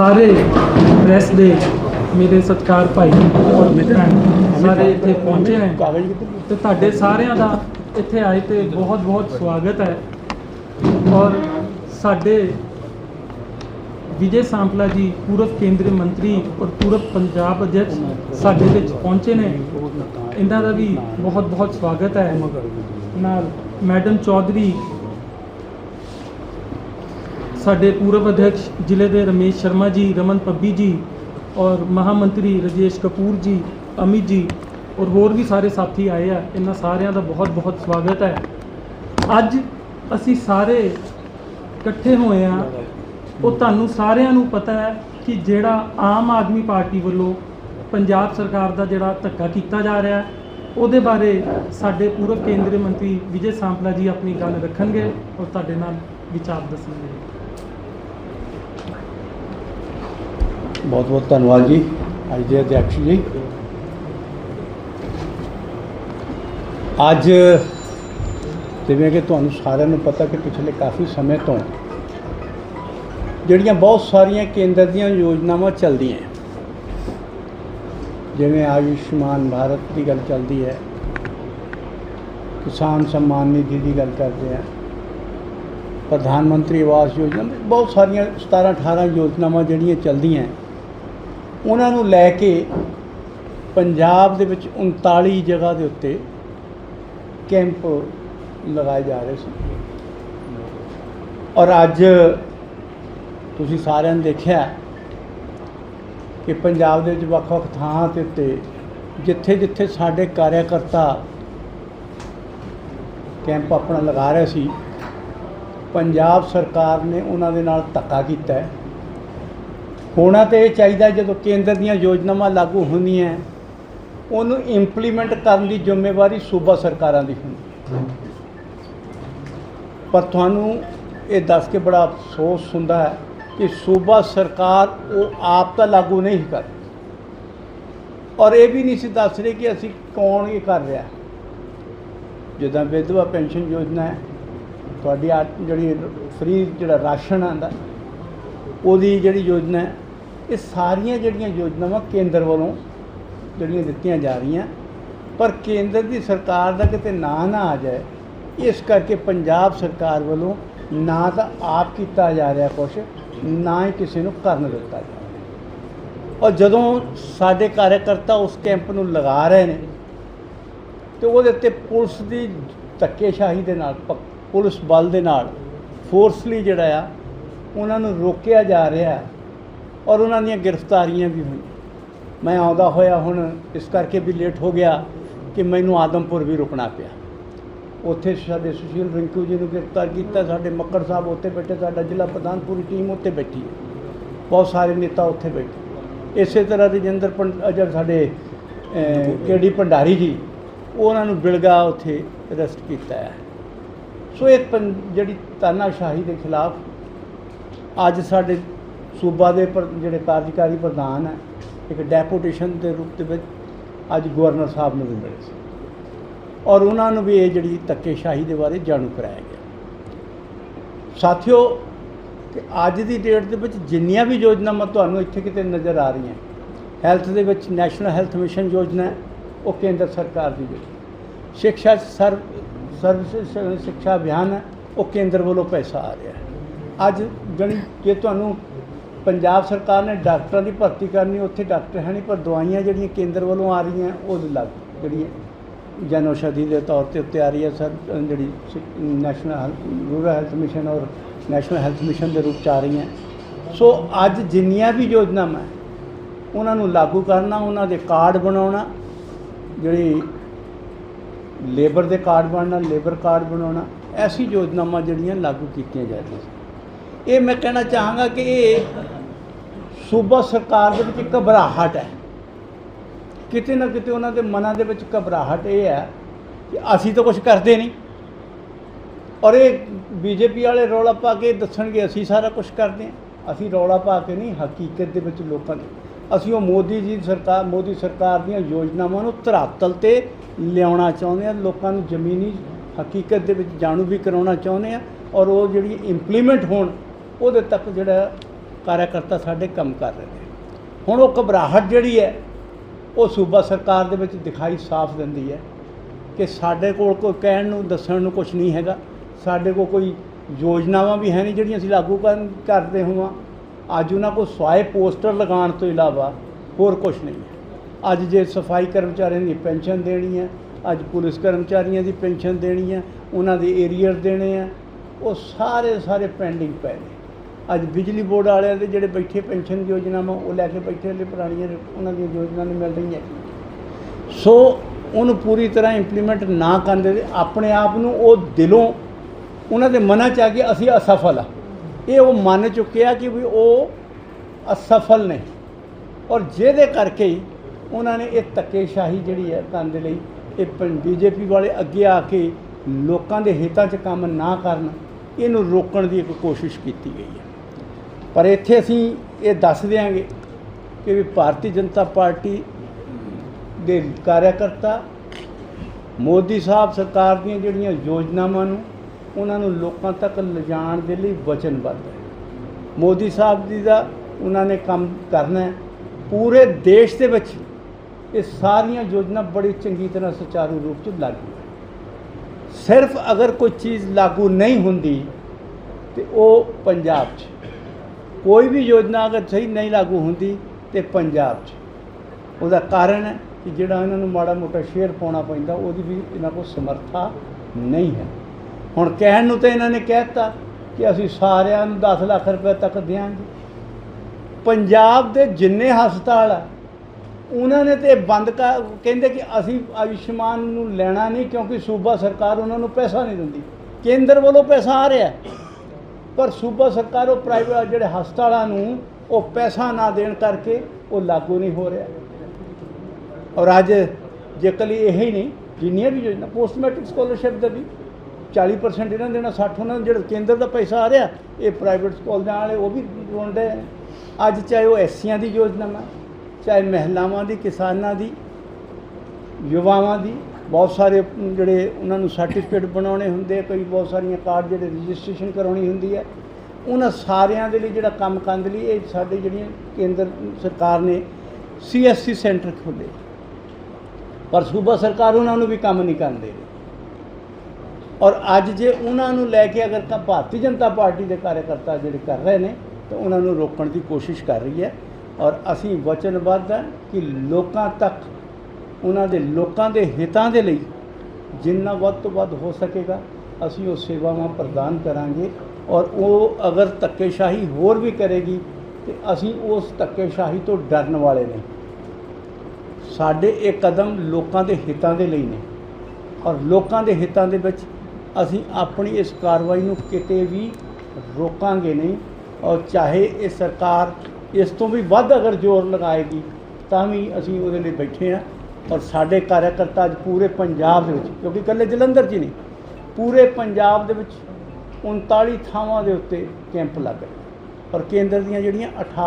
ਸਾਰੇ ਪ੍ਰੈਸ ਦੇ ਮੇਰੇ ਸਤਿਕਾਰ ਭਾਈ ਔਰ ਮਿੱਤਰਾਂ ਸਾਰੇ ਇੱਥੇ ਪਹੁੰਚੇ ਨੇ ਕਾਗਜ਼ ਤੇ ਤੁਹਾਡੇ ਸਾਰਿਆਂ ਦਾ ਇੱਥੇ ਆਏ ਤੇ ਬਹੁਤ ਬਹੁਤ ਸਵਾਗਤ ਹੈ। ਔਰ ਸਾਡੇ ਵਿਜੇ ਸਾਂਪਲਾ ਜੀ ਪੂਰਬ ਕੇਂਦਰੀ ਮੰਤਰੀ ਔਰ ਪੂਰਬ ਪੰਜਾਬ ਅਧਿਕਸ਼ ਸਾਡੇ ਵਿੱਚ ਪਹੁੰਚੇ ਨੇ। ਇਹਨਾਂ ਦਾ ਵੀ ਬਹੁਤ ਬਹੁਤ ਸਵਾਗਤ ਹੈ। ਨਾਲ ਮੈਡਮ ਚੌਧਰੀ ਸਾਡੇ ਪੂਰਵ ਅਧਿਕਸ਼ ਜ਼ਿਲ੍ਹੇ ਦੇ ਰਮੇਸ਼ ਸ਼ਰਮਾ ਜੀ, ਰਮਨ ਪੱਬੀ ਜੀ ਔਰ ਮਹਾਮੰਤਰੀ ਰਜੇਸ਼ ਕਪੂਰ ਜੀ, ਅਮਿਤ ਜੀ ਔਰ ਹੋਰ ਵੀ ਸਾਰੇ ਸਾਥੀ ਆਏ ਆ। ਇਹਨਾਂ ਸਾਰਿਆਂ ਦਾ ਬਹੁਤ ਬਹੁਤ ਸਵਾਗਤ ਹੈ। ਅੱਜ ਅਸੀਂ ਸਾਰੇ ਇਕੱਠੇ ਹੋਏ ਆ ਉਹ ਤੁਹਾਨੂੰ ਸਾਰਿਆਂ ਨੂੰ ਪਤਾ ਹੈ ਕਿ ਜਿਹੜਾ ਆਮ ਆਦਮੀ ਪਾਰਟੀ ਵੱਲੋਂ ਪੰਜਾਬ ਸਰਕਾਰ ਦਾ ਜਿਹੜਾ ਧੱਕਾ ਕੀਤਾ ਜਾ ਰਿਹਾ ਉਹਦੇ ਬਾਰੇ ਸਾਡੇ ਪੂਰਵ ਕੇਂਦਰੀ ਮੰਤਰੀ ਵਿਜੇ ਸਾਂਪਲਾ ਜੀ ਆਪਣੀ ਗੱਲ ਰੱਖਣਗੇ ਔਰ ਤੁਹਾਡੇ ਨਾਲ ਵਿਚਾਰ ਦੱਸਣਗੇ। बहुत बहुत धन्यवाद जी। आई जी अध्यक्ष जी। अज जिमें कि तुम सारे पता कि पिछले काफ़ी समय तो जड़िया बहुत सारिया केंद्र दोजनाव चल दें जिमें आयुष्मान भारत की गल चलती है, किसान सम्मान निधि की गल करते हैं, प्रधानमंत्री आवास योजना, बहुत सारिया सतारह अठारह योजनावान जल हैं। ਉਹਨਾਂ ਨੂੰ ਲੈ ਕੇ ਪੰਜਾਬ ਦੇ ਵਿੱਚ 39 ਜਗ੍ਹਾ ਦੇ ਉੱਤੇ ਕੈਂਪ ਲਗਾਏ ਜਾ ਰਹੇ ਸੀ। ਔਰ ਅੱਜ ਤੁਸੀਂ ਸਾਰਿਆਂ ਨੇ ਦੇਖਿਆ ਕਿ ਪੰਜਾਬ ਦੇ ਵਿੱਚ ਵੱਖ-ਵੱਖ ਥਾਂ ਦੇ ਉੱਤੇ ਜਿੱਥੇ-ਜਿੱਥੇ ਸਾਡੇ ਕਾਰਿਆਕਰਤਾ ਕੈਂਪ ਆਪਣਾ ਲਗਾ ਰਹੇ ਸੀ, ਪੰਜਾਬ ਸਰਕਾਰ ਨੇ ਉਹਨਾਂ ਦੇ ਨਾਲ ਧੱਕਾ ਕੀਤਾ ਹੈ। ਹੋਣਾ ਤੇ ਇਹ ਚਾਹੀਦਾ ਜਦੋਂ ਕੇਂਦਰ ਦੀਆਂ ਯੋਜਨਾਵਾਂ ਲਾਗੂ ਹੁੰਦੀਆਂ ਉਹਨੂੰ ਇੰਪਲੀਮੈਂਟ ਕਰਨ ਦੀ ਜ਼ਿੰਮੇਵਾਰੀ ਸੂਬਾ ਸਰਕਾਰਾਂ ਦੀ ਹੁੰਦੀ ਪਰ ਤੁਹਾਨੂੰ ਇਹ ਦੱਸ ਕੇ ਬੜਾ ਅਫਸੋਸ ਹੁੰਦਾ ਹੈ ਕਿ ਸੂਬਾ ਸਰਕਾਰ ਉਹ ਆਪ ਤਾਂ ਲਾਗੂ ਨਹੀਂ ਕਰ ਔਰ ਇਹ ਵੀ ਨਹੀਂ ਸੀ ਦੱਸ ਰਹੀ ਕਿ ਅਸੀਂ ਕੌਣ ਇਹ ਕਰ ਰਿਹਾ ਜਿੱਦਾਂ ਵਿਧਵਾ ਪੈਨਸ਼ਨ ਯੋਜਨਾ ਹੈ, ਤੁਹਾਡੀ ਜਿਹੜੀ ਫ੍ਰੀ ਜਿਹੜਾ ਰਾਸ਼ਨ ਆਂਦਾ ਉਹਦੀ ਜਿਹੜੀ ਯੋਜਨਾ ਇਹ ਸਾਰੀਆਂ ਜਿਹੜੀਆਂ ਯੋਜਨਾਵਾਂ ਕੇਂਦਰ ਵੱਲੋਂ ਜਿਹੜੀਆਂ ਦਿੱਤੀਆਂ ਜਾ ਰਹੀਆਂ, ਪਰ ਕੇਂਦਰ ਦੀ ਸਰਕਾਰ ਦਾ ਕਿਤੇ ਨਾਂ ਨਾ ਆ ਜਾਏ, ਇਸ ਕਰਕੇ ਪੰਜਾਬ ਸਰਕਾਰ ਵੱਲੋਂ ਨਾ ਤਾਂ ਆਪ ਕੀਤਾ ਜਾ ਰਿਹਾ ਕੁਛ, ਨਾ ਹੀ ਕਿਸੇ ਨੂੰ ਕਰਨ ਦਿੱਤਾ ਜਾ ਰਿਹਾ। ਔਰ ਜਦੋਂ ਸਾਡੇ ਕਾਰਜਕਰਤਾ ਉਸ ਕੈਂਪ ਨੂੰ ਲਗਾ ਰਹੇ ਨੇ, ਤੇ ਉਹਦੇ ਉੱਤੇ ਪੁਲਿਸ ਦੀ ਧੱਕੇਸ਼ਾਹੀ ਦੇ ਨਾਲ, ਪ- ਪੁਲਿਸ ਬਲ ਦੇ ਨਾਲ, ਫੋਰਸਲੀ ਜਿਹੜਾ ਆ ਉਹਨਾਂ ਨੂੰ ਰੋਕਿਆ ਜਾ ਰਿਹਾ ਔਰ ਉਹਨਾਂ ਦੀਆਂ ਗ੍ਰਿਫਤਾਰੀਆਂ ਵੀ ਹੋਈਆਂ। ਮੈਂ ਆਉਂਦਾ ਹੋਇਆ ਹੁਣ, ਇਸ ਕਰਕੇ ਵੀ ਲੇਟ ਹੋ ਗਿਆ ਕਿ ਮੈਨੂੰ ਆਦਮਪੁਰ ਵੀ ਰੁਕਣਾ ਪਿਆ। ਉੱਥੇ ਸਾਡੇ ਸੁਸ਼ੀਲ ਰਿੰਕੂ ਜੀ ਨੂੰ ਗ੍ਰਿਫਤਾਰ ਕੀਤਾ, ਸਾਡੇ ਮੱਕੜ ਸਾਹਿਬ ਉੱਥੇ ਬੈਠੇ, ਸਾਡਾ ਜ਼ਿਲ੍ਹਾ ਪ੍ਰਧਾਨ, ਪੂਰੀ ਟੀਮ ਉੱਥੇ ਬੈਠੀ ਹੈ। ਬਹੁਤ ਸਾਰੇ ਨੇਤਾ ਉੱਥੇ ਬੈਠੇ। ਇਸੇ ਤਰ੍ਹਾਂ ਰਜਿੰਦਰ ਪੰਡ ਅਜਰ ਸਾਡੇ ਕੇਡੀ ਭੰਡਾਰੀ ਜੀ ਉਹਨਾਂ ਨੂੰ ਬਿਲਗਾ ਉੱਥੇ ਅਰੈਸਟ ਕੀਤਾ ਹੈ। ਸੋ ਇਹ ਪੰ- ਜਿਹੜੀ ਤਾਨਾਸ਼ਾਹੀ ਦੇ ਖਿਲਾਫ ਅੱਜ ਸਾਡੇ ਸੂਬਾ ਦੇ ਪਰ- ਜਿਹੜੇ ਕਾਰਜਕਾਰੀ ਪ੍ਰਧਾਨ ਹੈ, ਇੱਕ ਡੈਪੂਟੇਸ਼ਨ ਦੇ ਰੂਪ ਦੇ ਵਿੱਚ ਅੱਜ ਗਵਰਨਰ ਸਾਹਿਬ ਨੂੰ ਵੀ ਮਿਲੇ ਸੀ। ਔਰ ਉਹਨਾਂ ਨੂੰ ਵੀ ਇਹ ਜਿਹੜੀ ਧੱਕੇਸ਼ਾਹੀ ਦੇ ਬਾਰੇ ਜਾਣੂ ਕਰਾਇਆ ਗਿਆ। ਸਾਥੀਓ, ਕਿ ਅੱਜ ਦੀ ਡੇਟ ਦੇ ਵਿੱਚ ਜਿੰਨੀਆਂ ਵੀ ਯੋਜਨਾਵਾਂ ਤੁਹਾਨੂੰ ਇੱਥੇ ਕਿਤੇ ਨਜ਼ਰ ਆ ਰਹੀਆਂ, ਹੈਲਥ ਦੇ ਵਿੱਚ ਨੈਸ਼ਨਲ ਹੈਲਥ ਮਿਸ਼ਨ ਯੋਜਨਾ ਉਹ ਕੇਂਦਰ ਸਰਕਾਰ ਦੀ ਯੋਜਨਾ ਸਿੱਖਿਆ 'ਚ ਸਰਵ ਸਰਵ ਸਿੱਖਿਆ ਅਭਿਆਨ ਹੈ, ਉਹ ਕੇਂਦਰ ਵੱਲੋਂ ਪੈਸਾ ਆ ਰਿਹਾ ਹੈ। ਅੱਜ ਜਣੀ ਜੇ ਤੁਹਾਨੂੰ ਪੰਜਾਬ ਸਰਕਾਰ ਨੇ ਡਾਕਟਰਾਂ ਦੀ ਭਰਤੀ ਕਰਨੀ, ਉੱਥੇ ਡਾਕਟਰ ਹੈ ਨਹੀਂ, ਪਰ ਦਵਾਈਆਂ ਜਿਹੜੀਆਂ ਕੇਂਦਰ ਵੱਲੋਂ ਆ ਰਹੀਆਂ, ਉਹ ਲੱਗ ਜਿਹੜੀ ਜਨ ਔਸ਼ਧੀ ਦੇ ਤੌਰ ਤੇ ਉੱਤੇ ਆ ਰਹੀ ਹੈ, ਸਰ ਜਿਹੜੀ ਨੈਸ਼ਨਲ ਰੂਰਲ ਹੈਲਥ ਮਿਸ਼ਨ ਔਰ ਨੈਸ਼ਨਲ ਹੈਲਥ ਮਿਸ਼ਨ ਦੇ ਰੂਪ ਚ ਆ ਰਹੀਆਂ। ਸੋ ਅੱਜ ਜਿੰਨੀਆਂ ਵੀ ਯੋਜਨਾਵਾਂ ਉਹਨਾਂ ਨੂੰ ਲਾਗੂ ਕਰਨਾ, ਉਹਨਾਂ ਦੇ ਕਾਰਡ ਬਣਾਉਣਾ, ਜਿਹੜੀ ਲੇਬਰ ਦੇ ਕਾਰਡ ਬਣਨਾ, ਲੇਬਰ ਕਾਰਡ ਬਣਾਉਣਾ, ਐਸੀ ਯੋਜਨਾਵਾਂ ਜਿਹੜੀਆਂ ਲਾਗੂ ਕੀਤੀਆਂ ਜਾ ਰਹੀਆਂ। ਸੀ ਇਹ ਮੈਂ ਕਹਿਣਾ ਚਾਹਾਂਗਾ ਕਿ ਇਹ ਸੂਬਾ ਸਰਕਾਰ ਦੇ ਵਿੱਚ ਘਬਰਾਹਟ ਹੈ। ਕਿਤੇ ਨਾ ਕਿਤੇ ਉਹਨਾਂ ਦੇ ਮਨਾਂ ਦੇ ਵਿੱਚ ਘਬਰਾਹਟ ਇਹ ਹੈ ਕਿ ਅਸੀਂ ਤਾਂ ਕੁਝ ਕਰਦੇ ਨਹੀਂ। ਔਰ ਇਹ ਬੀਜੇਪੀ ਵਾਲੇ ਰੌਲਾ ਪਾ ਕੇ ਦੱਸਣਗੇ, ਅਸੀਂ ਸਾਰਾ ਕੁਝ ਕਰਦੇ ਹਾਂ। ਅਸੀਂ ਰੌਲਾ ਪਾ ਕੇ ਨਹੀਂ, ਹਕੀਕਤ ਦੇ ਵਿੱਚ ਲੋਕਾਂ ਦੇ। ਅਸੀਂ ਉਹ ਮੋਦੀ ਜੀ ਸਰਕਾਰ, ਮੋਦੀ ਸਰਕਾਰ ਦੀਆਂ ਯੋਜਨਾਵਾਂ ਨੂੰ ਧਰਾਤਲ ਤੇ ਲਿਆਉਣਾ ਚਾਹੁੰਦੇ ਹਾਂ। ਲੋਕਾਂ ਨੂੰ ਜ਼ਮੀਨੀ ਹਕੀਕਤ ਦੇ ਵਿੱਚ ਜਾਣੂ ਵੀ ਕਰਾਉਣਾ ਚਾਹੁੰਦੇ ਹਾਂ। ਔਰ ਉਹ ਜਿਹੜੀ ਇੰਪਲੀਮੈਂਟ ਹੋਣ ਉਹਦੇ ਤੱਕ ਜਿਹੜਾ ਕਾਰਜਕਰਤਾ ਸਾਡੇ ਕੰਮ ਕਰ ਰਹੇ ਨੇ। ਹੁਣ ਉਹ ਘਬਰਾਹਟ ਜਿਹੜੀ ਹੈ, ਉਹ ਸੂਬਾ ਸਰਕਾਰ ਦੇ ਵਿੱਚ ਦਿਖਾਈ ਸਾਫ਼ ਦਿੰਦੀ ਹੈ ਕਿ ਸਾਡੇ ਕੋਲ ਕੋਈ ਕਹਿਣ ਨੂੰ, ਦੱਸਣ ਨੂੰ ਕੁਝ ਨਹੀਂ ਹੈਗਾ। ਸਾਡੇ ਕੋਲ ਕੋਈ ਯੋਜਨਾਵਾਂ ਵੀ ਹੈ ਨਹੀਂ ਜਿਹੜੀਆਂ ਅਸੀਂ ਲਾਗੂ ਕਰਨ, ਕਰਦੇ ਹੋਵਾਂ। ਅੱਜ ਉਹਨਾਂ ਕੋਲ ਸਵਾਏ ਪੋਸਟਰ ਲਗਾਉਣ ਤੋਂ ਇਲਾਵਾ ਹੋਰ ਕੁਝ ਨਹੀਂ ਹੈ। ਅੱਜ ਜੇ ਸਫ਼ਾਈ ਕਰਮਚਾਰੀਆਂ ਦੀ ਪੈਨਸ਼ਨ ਦੇਣੀ ਹੈ, ਅੱਜ ਪੁਲਿਸ ਕਰਮਚਾਰੀਆਂ ਦੀ ਪੈਨਸ਼ਨ ਦੇਣੀ ਹੈ, ਉਹਨਾਂ ਦੇ ਏਰੀਅਰ ਦੇਣੇ ਆ ਉਹ ਸਾਰੇ ਸਾਰੇ ਪੈਂਡਿੰਗ ਪਏ ਨੇ। ਅੱਜ ਬਿਜਲੀ ਬੋਰਡ ਵਾਲਿਆਂ ਦੇ ਜਿਹੜੇ ਬੈਠੇ ਪੈਨਸ਼ਨ ਯੋਜਨਾਵਾਂ, ਉਹ ਲੈ ਕੇ ਬੈਠੇ ਨੇ ਪੁਰਾਣੀਆਂ ਉਹਨਾਂ ਦੀਆਂ ਯੋਜਨਾ ਨਹੀਂ ਮਿਲ ਰਹੀਆਂ। ਸੋ ਉਹਨੂੰ ਪੂਰੀ ਤਰ੍ਹਾਂ ਇੰਪਲੀਮੈਂਟ ਨਾ ਕਰਦੇ ਤੇ ਆਪਣੇ ਆਪ ਨੂੰ ਉਹ ਦਿਲੋਂ ਉਹਨਾਂ ਦੇ ਮਨਾਂ ਚ ਆ ਕੇ ਅਸੀਂ ਅਸਫਲ ਆ। ਇਹ ਉਹ ਮੰਨ ਚੁੱਕਿਆ ਕਿ ਵੀ ਉਹ ਅਸਫਲ ਨੇ। ਔਰ ਜਿਹਦੇ ਕਰਕੇ ਹੀ ਉਹਨਾਂ ਨੇ ਇਹ ਧੱਕੇਸ਼ਾਹੀ ਜਿਹੜੀ ਹੈ ਕਰਨ ਦੇ ਲਈ ਇਹ ਬੀਜੇਪੀ ਵਾਲੇ ਅੱਗੇ ਆ ਕੇ ਲੋਕਾਂ ਦੇ ਹਿੱਤਾਂ 'ਚ ਕੰਮ ਨਾ ਕਰਨ, ਇਹਨੂੰ ਰੋਕਣ ਦੀ ਇੱਕ ਕੋਸ਼ਿਸ਼ ਕੀਤੀ ਗਈ ਹੈ। ਪਰ ਇੱਥੇ ਅਸੀਂ ਇਹ ਦੱਸ ਦਿਆਂਗੇ ਕਿ ਵੀ ਭਾਰਤੀ ਜਨਤਾ ਪਾਰਟੀ ਦੇ ਕਾਰਜਕਰਤਾ ਮੋਦੀ ਸਾਹਿਬ ਸਰਕਾਰ ਦੀਆਂ ਜਿਹੜੀਆਂ ਯੋਜਨਾਵਾਂ ਨੂੰ ਉਹਨਾਂ ਨੂੰ ਲੋਕਾਂ ਤੱਕ ਲਿਜਾਣ ਦੇ ਲਈ ਵਚਨਬੱਧ ਹੈ। ਮੋਦੀ ਸਾਹਿਬ ਜੀ ਦਾ ਉਹਨਾਂ ਨੇ ਕੰਮ ਕਰਨਾ ਹੈ। ਪੂਰੇ ਦੇਸ਼ ਦੇ ਵਿੱਚ ਇਹ ਸਾਰੀਆਂ ਯੋਜਨਾ ਬੜੀ ਚੰਗੀ ਤਰ੍ਹਾਂ ਸੁਚਾਰੂ ਰੂਪ 'ਚ ਲਾਗੂ ਸਿਰਫ ਅਗਰ ਕੋਈ ਚੀਜ਼ ਲਾਗੂ ਨਹੀਂ ਹੁੰਦੀ ਤੇ ਉਹ ਪੰਜਾਬ 'ਚ ਕੋਈ ਵੀ ਯੋਜਨਾ ਅਗਰ ਸਹੀ ਨਹੀਂ ਲਾਗੂ ਹੁੰਦੀ ਤੇ ਪੰਜਾਬ 'ਚ। ਉਹਦਾ ਕਾਰਨ ਹੈ ਕਿ ਜਿਹੜਾ ਇਹਨਾਂ ਨੂੰ ਮਾੜਾ ਮੋਟਾ ਸ਼ੇਅਰ ਪਾਉਣਾ ਪੈਂਦਾ, ਉਹਦੀ ਵੀ ਇਹਨਾਂ ਕੋਲ ਸਮਰੱਥਾ ਨਹੀਂ ਹੈ। ਹੁਣ ਕਹਿਣ ਨੂੰ ਤਾਂ ਇਹਨਾਂ ਨੇ ਕਹਿਤਾ ਕਿ ਅਸੀਂ ਸਾਰਿਆਂ ਨੂੰ 10 ਲੱਖ ਰੁਪਏ ਤੱਕ ਦਿਆਂਗੇ। ਪੰਜਾਬ ਦੇ ਜਿੰਨੇ ਹਸਪਤਾਲ ਆ, ਉਹਨਾਂ ਨੇ ਤੇ ਬੰਦ ਕਰ, ਕਹਿੰਦੇ ਕਿ ਅਸੀਂ ਆਯੁਸ਼ਮਾਨ ਨੂੰ ਲੈਣਾ ਨਹੀਂ ਕਿਉਂਕਿ ਸੂਬਾ ਸਰਕਾਰ ਉਹਨਾਂ ਨੂੰ ਪੈਸਾ ਨਹੀਂ ਦਿੰਦੀ। ਕੇਂਦਰ ਵੱਲੋਂ ਪੈਸਾ ਆ ਰਿਹਾ। ਪਰ ਸੂਬਾ ਸਰਕਾਰ ਉਹ ਪ੍ਰਾਈਵੇਟ ਜਿਹੜੇ ਹਸਪਤਾਲਾਂ ਨੂੰ ਉਹ ਪੈਸਾ ਨਾ ਦੇਣ ਕਰਕੇ ਉਹ ਲਾਗੂ ਨਹੀਂ ਹੋ ਰਿਹਾ। ਔਰ ਅੱਜ ਜੇ ਇਹ ਹੀ ਨਹੀਂ, ਜਿੰਨੀਆਂ ਵੀ ਯੋਜਨਾ ਪੋਸਟ ਮੈਟ੍ਰਿਕ ਸਕਾਲਰਸ਼ਿਪ ਦਾ ਵੀ 40% ਇਹਨਾਂ ਨੂੰ ਦੇਣਾ 60 ਉਹਨਾਂ ਨੂੰ ਜਿਹੜਾ ਕੇਂਦਰ ਦਾ ਪੈਸਾ ਆ ਰਿਹਾ, ਇਹ ਪ੍ਰਾਈਵੇਟ ਕਾਲਜਾਂ ਵਾਲੇ ਉਹ ਵੀ ਰੋਂਦੇ ਅੱਜ ਚਾਹੇ ਉਹ ਐਸੀਆਂ ਦੀ ਯੋਜਨਾ ਚਾਹੇ ਮਹਿਲਾਵਾਂ ਦੀ, ਕਿਸਾਨਾਂ ਦੀ, ਯੁਵਾਵਾਂ ਦੀ ਬਹੁਤ ਸਾਰੇ ਜਿਹੜੇ ਉਹਨਾਂ ਨੂੰ ਸਰਟੀਫਿਕੇਟ ਬਣਾਉਣੇ ਹੁੰਦੇ ਕਈ ਬਹੁਤ ਸਾਰੀਆਂ ਕਾਰਡ ਜਿਹੜੇ ਰਜਿਸਟ੍ਰੇਸ਼ਨ ਕਰਾਉਣੀ ਹੁੰਦੀ ਹੈ ਉਹਨਾਂ ਸਾਰਿਆਂ ਦੇ ਲਈ ਜਿਹੜਾ ਕੰਮ ਕਰਨ ਦੇ ਲਈ, ਇਹ ਸਾਡੇ ਜਿਹੜੀਆਂ ਕੇਂਦਰ ਸਰਕਾਰ ਨੇ ਸੀਐਸਸੀ ਸੈਂਟਰ ਖੋਲ੍ਹੇ। ਪਰ ਸੂਬਾ ਸਰਕਾਰ ਉਹਨਾਂ ਨੂੰ ਵੀ ਕੰਮ ਨਹੀਂ ਕਰਨ ਦੇ ਰਹੀ। ਔਰ ਅੱਜ ਜੇ ਉਹਨਾਂ ਨੂੰ ਲੈ ਕੇ ਅਗਰ ਤਾਂ ਭਾਰਤੀ ਜਨਤਾ ਪਾਰਟੀ ਦੇ ਕਾਰਜਕਰਤਾ ਜਿਹੜੇ ਕਰ ਰਹੇ ਨੇ, ਤਾਂ ਉਹਨਾਂ ਨੂੰ ਰੋਕਣ ਦੀ ਕੋਸ਼ਿਸ਼ ਕਰ ਰਹੀ ਹੈ। ਔਰ ਅਸੀਂ ਵਚਨਬੱਧ ਹਾਂ ਕਿ ਲੋਕਾਂ ਤੱਕ ਉਹਨਾਂ ਦੇ ਲੋਕਾਂ ਦੇ ਹਿੱਤਾਂ ਦੇ ਲਈ ਜਿੰਨਾ ਵੱਧ ਤੋਂ ਵੱਧ ਹੋ ਸਕੇਗਾ, ਅਸੀਂ ਉਹ ਸੇਵਾਵਾਂ ਪ੍ਰਦਾਨ ਕਰਾਂਗੇ ਔਰ ਉਹ ਅਗਰ ਧੱਕੇਸ਼ਾਹੀ ਹੋਰ ਵੀ ਕਰੇਗੀ ਤੇ ਅਸੀਂ ਉਸ ਧੱਕੇਸ਼ਾਹੀ ਤੋਂ ਡਰਨ ਵਾਲੇ ਨਹੀਂ ਸਾਡੇ ਇਹ ਕਦਮ ਲੋਕਾਂ ਦੇ ਹਿੱਤਾਂ ਦੇ ਲਈ ਨੇ ਔਰ ਲੋਕਾਂ ਦੇ ਹਿੱਤਾਂ ਦੇ ਵਿੱਚ ਅਸੀਂ ਆਪਣੀ ਇਸ ਕਾਰਵਾਈ ਨੂੰ ਕਿਤੇ ਵੀ ਰੋਕਾਂਗੇ ਨਹੀਂ ਔਰ ਚਾਹੇ ਇਹ ਸਰਕਾਰ ਇਸ ਤੋਂ ਵੀ ਵੱਧ ਅਗਰ ਜ਼ੋਰ ਲਗਾਏਗੀ, ਤਾਂ ਵੀ ਅਸੀਂ ਉਹਦੇ ਲਈ ਬੈਠੇ ਹਾਂ। ਔਰ ਸਾਡੇ ਕਾਰਜਕਰਤਾ ਅੱਜ ਪੂਰੇ ਪੰਜਾਬ ਦੇ ਵਿੱਚ, ਕਿਉਂਕਿ ਇਕੱਲੇ ਜਲੰਧਰ 'ਚ ਹੀ ਨਹੀਂ, ਪੂਰੇ ਪੰਜਾਬ ਦੇ ਵਿੱਚ 39 ਥਾਵਾਂ ਦੇ ਉੱਤੇ ਕੈਂਪ ਲੱਗ ਗਏ ਔਰ ਕੇਂਦਰ ਦੀਆਂ ਜਿਹੜੀਆਂ 18